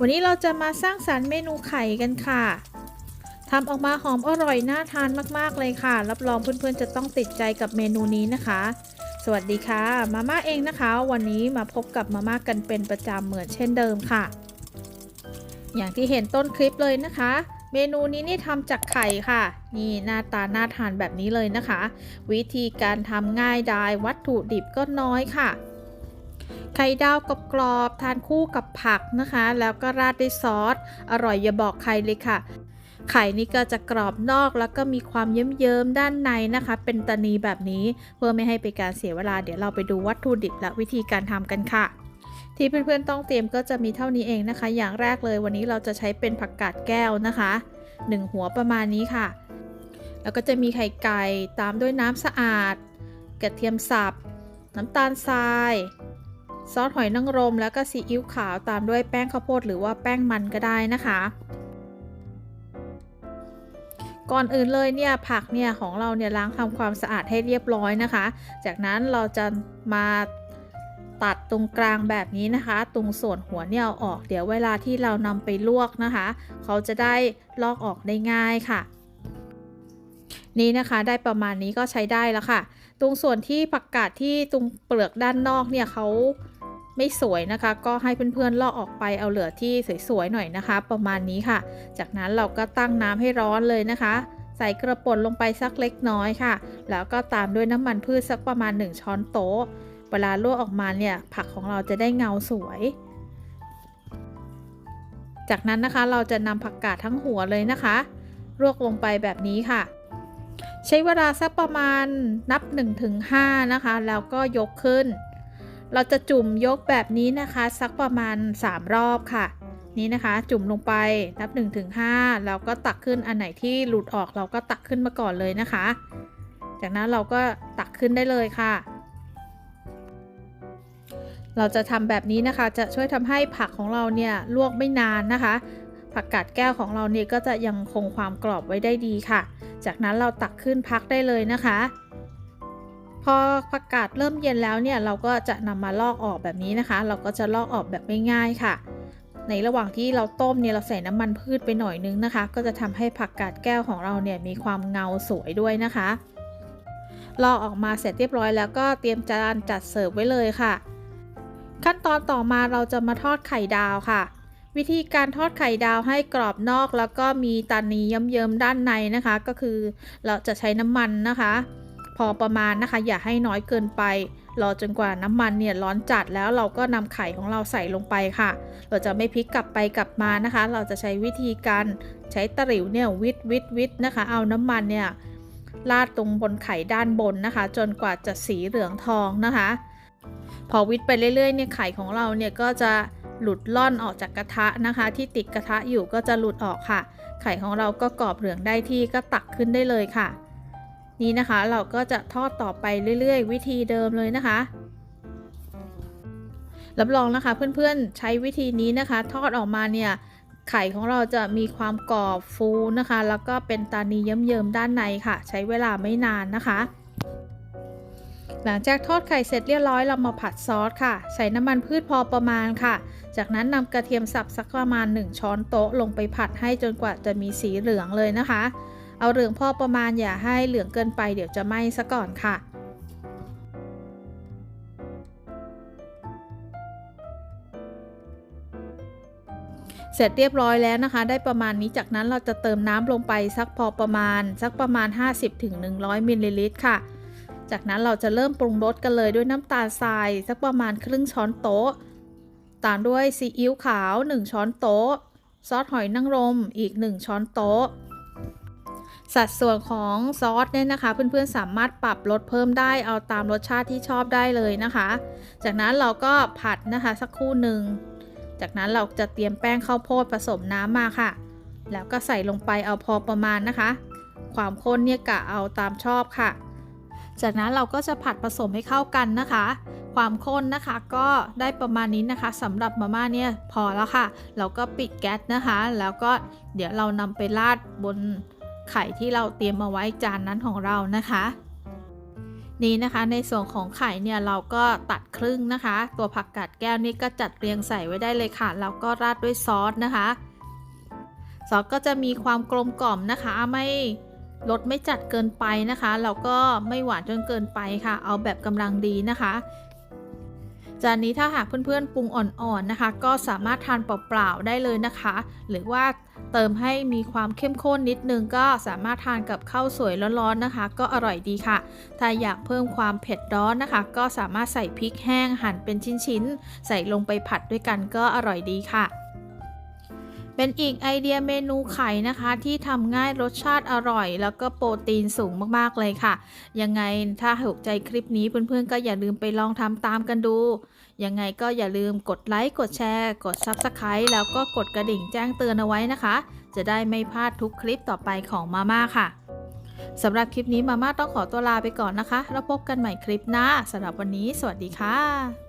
วันนี้เราจะมาสร้างสรรค์เมนูไข่กันค่ะทำออกมาหอมอร่อยน่าทานมากๆเลยค่ะ รับรองเพื่อนๆจะต้องติดใจกับเมนูนี้นะคะ สวัสดีค่ะ มาม่าเองนะคะ วันนี้มาพบกับมาม่ากันเป็นประจำเหมือนเช่นเดิมค่ะ อย่างที่เห็นต้นคลิปเลยนะคะ เมนูนี้นี่ทำจากไข่ค่ะ นี่หน้าตาน่าทานแบบนี้เลยนะคะ วิธีการทำง่ายดายวัตถุดิบก็น้อยค่ะ ไข่ดาวกรอบๆทานคู่กับผักนะคะ แล้วก็ราดด้วยซอส อร่อยอย่าบอกใครเลยค่ะ ไข่นี่ก็จะกรอบนอกแล้วก็มีความเยิ้มๆด้านในนะคะ เป็นตานีแบบนี้เพื่อไม่ให้เป็นการเสียเวลา เดี๋ยวเราไปดูวัตถุดิบและวิธีการทำกันค่ะ ที่เพื่อนๆต้องเตรียมก็จะมีเท่านี้เองนะคะ อย่างแรกเลยวันนี้เราจะใช้เป็นผักกาดแก้วนะคะหนึ่งหัวประมาณนี้ค่ะ แล้วก็จะมีไข่ไก่ตามด้วยน้ำสะอาดกระเทียมสับน้ำตาลทราย ซอสหอยนางรม แล้วก็ซีอิ๊วขาวตามด้วยแป้งข้าวโพดหรือว่าแป้งมันก็ได้นะคะ ก่อนอื่นเลยเนี่ยผักเนี่ยของเราเนี่ยล้างทำความสะอาดให้เรียบร้อยนะคะ จากนั้นเราจะมาตัดตรงกลางแบบนี้นะคะ ตรงส่วนหัวเนี่ยเอาออกเดี๋ยวเวลาที่เรานำไปลวกนะคะ เขาจะได้ลอกออกได้ง่ายค่ะ นี่นะคะได้ประมาณนี้ก็ใช้ได้แล้วค่ะ ตรงส่วนที่ผักกาดที่ตรงเปลือกด้านนอกเนี่ยเขา ไม่สวยนะคะ ก็ให้เพื่อนๆลอกออกไปเอาเหลือที่สวยๆหน่อยนะคะ ประมาณนี้ค่ะ จากนั้นเราก็ตั้งน้ำให้ร้อนเลยนะคะ ใส่กระป่นลงไปสักเล็กน้อยค่ะ แล้วก็ตามด้วยน้ำมันพืชสักประมาณ 1 ช้อนโต๊ะ เวลาลวกออกมาเนี่ยผักของเราจะได้เงาสวยจากนั้นนะคะเราจะนำผักกาดทั้งหัวเลยนะคะลวกลงไปแบบนี้ค่ะ ใช้เวลาสักประมาณนับ 1-5 นะคะ แล้วก็ยกขึ้น เราจะจุ่มยกแบบนี้นะคะ สักประมาณ 3 รอบค่ะ นี่นะคะ จุ่มลงไปนับ1-5แล้วก็ตักขึ้นอันไหนที่หลุดออกเราก็ตักขึ้นมาก่อนเลยนะคะ จากนั้นเราก็ตักขึ้นได้เลยค่ะ เราจะทำแบบนี้นะคะ จะช่วยทำให้ผักของเราเนี่ยลวกไม่นานนะคะ ผักกาดแก้วของเราเนี่ยก็จะยังคงความกรอบไว้ได้ดีค่ะ จากนั้นเราตักขึ้นพักได้เลยนะคะ พอผักกาดเริ่มเย็นแล้วเนี่ยเราก็จะนำมาลอกออกแบบนี้นะคะ เราก็จะลอกออกแบบง่ายๆค่ะ ในระหว่างที่เราต้มเนี่ยเราใส่น้ำมันพืชไปหน่อยนึงนะคะ ก็จะทำให้ผักกาดแก้วของเราเนี่ยมีความเงาสวยด้วยนะคะลอกออกมาเสร็จเรียบร้อยแล้วก็เตรียมจานจัดเสิร์ฟไว้เลยค่ะ ขั้นตอนต่อมาเราจะมาทอดไข่ดาวค่ะ วิธีการทอดไข่ดาวให้กรอบนอกแล้วก็มีตานีเยิ้มๆด้านในนะคะ ก็คือเราจะใช้น้ำมันนะคะ พอประมาณนะคะ อย่าให้น้อยเกินไป รอจนกว่าน้ำมันเนี่ยร้อนจัดแล้วเราก็นำไข่ของเราใส่ลงไปค่ะ เราจะไม่พลิกกลับไปกลับมานะคะ เราจะใช้วิธีการใช้ตะหลิวเนี่ยวิดวิดวิดนะคะ เอาน้ำมันเนี่ยราดตรงบนไข่ด้านบนนะคะ จนกว่าจะสีเหลืองทองนะคะ พอวิดไปเรื่อยๆเนี่ยไข่ของเราเนี่ยก็จะหลุดล่อนออกจากกระทะนะคะ ที่ติดกระทะอยู่ก็จะหลุดออกค่ะ ไข่ของเราก็กรอบเหลืองได้ที่ก็ตักขึ้นได้เลยค่ะ นี่นะคะ เราก็จะทอดต่อไปเรื่อยๆ วิธีเดิมเลยนะคะรับรองนะคะเพื่อนๆใช้วิธีนี้นะคะ ทอดออกมาเนี่ยไข่ของเราจะมีความกรอบฟูนะคะ แล้วก็เป็นตานีเยิ้มๆด้านในค่ะ ใช้เวลาไม่นานนะคะ หลังจากทอดไข่เสร็จเรียบร้อยเรามาผัดซอสค่ะ ใส่น้ำมันพืชพอประมาณค่ะ จากนั้นนำกระเทียมสับสักประมาณ 1 ช้อนโต๊ะลงไปผัดให้จนกว่าจะมีสีเหลืองเลยนะคะ เอาเหลืองพอประมาณอย่าให้เหลืองเกินไปเดี๋ยวจะไหม้ซะก่อนค่ะเสร็จเรียบร้อยแล้วนะคะ ได้ประมาณนี้จากนั้นเราจะเติมน้ำลงไปสักพอประมาณ สักประมาณ 50-100มิลลิลิตรค่ะ จากนั้นเราจะเริ่มปรุงรสกันเลยด้วยน้ำตาลทราย สักประมาณครึ่งช้อนโต๊ะ ตามด้วยซีอิ๊วขาว 1 ช้อนโต๊ะ ซอสหอยนางรมอีก 1 ช้อนโต๊ะ สัดส่วนของซอสเนี่ยนะคะ เพื่อนๆสามารถปรับลดเพิ่มได้เอาตามรสชาติที่ชอบได้เลยนะคะ จากนั้นเราก็ผัดนะคะสักครู่หนึ่งจากนั้นเราจะเตรียมแป้งข้าวโพดผสมน้ำมาค่ะ แล้วก็ใส่ลงไปเอาพอประมาณนะคะ ความข้นเนี่ยกะเอาตามชอบค่ะ จากนั้นเราก็จะผัดผสมให้เข้ากันนะคะ ความข้นนะคะก็ได้ประมาณนี้นะคะสำหรับมาม่าเนี่ยพอแล้วค่ะ เราก็ปิดแก๊สนะคะ แล้วก็เดี๋ยวเรานำไปราดบน ไข่ที่เราเตรียมเอาไว้จานนั้นของเรานะคะ นี่นะคะในส่วนของไข่เนี่ยเราก็ตัดครึ่งนะคะ ตัวผักกาดแก้วนี่ก็จัดเรียงใส่ไว้ได้เลยค่ะแล้วก็ราดด้วยซอสนะคะซอสก็จะมีความกลมกล่อมนะคะไม่รสไม่จัดเกินไปนะคะแล้วก็ไม่หวานจนเกินไปค่ะ เอาแบบกำลังดีนะคะ จานนี้ถ้าหากเพื่อนๆปรุงอ่อนๆนะคะ ก็สามารถทานเปล่าๆได้เลยนะคะ หรือว่าเติมให้มีความเข้มข้นนิดนึงก็สามารถทานกับข้าวสวยร้อนๆนะคะ ก็อร่อยดีค่ะ ถ้าอยากเพิ่มความเผ็ดร้อนนะคะ ก็สามารถใส่พริกแห้งหั่นเป็นชิ้นๆ ใส่ลงไปผัดด้วยกันก็อร่อยดีค่ะ เป็นอีกไอเดียเมนูไข่นะคะ ที่ทำง่ายรสชาติอร่อย แล้วก็โปรตีนสูงมากๆเลยค่ะ ยังไงถ้าถูกใจคลิปนี้เพื่อนๆ ก็อย่าลืมไปลองทำตามกันดู ยังไงก็อย่าลืมกดไลค์กดแชร์ กด Subscribe แล้วก็กดกระดิ่งแจ้งเตือนเอาไว้นะคะ จะได้ไม่พลาดทุกคลิปต่อไปของมาม่าค่ะสำหรับคลิปนี้มาม่าต้องขอตัวลาไปก่อนนะคะ แล้วพบกันใหม่คลิปหน้าสำหรับวันนี้ สวัสดีค่ะ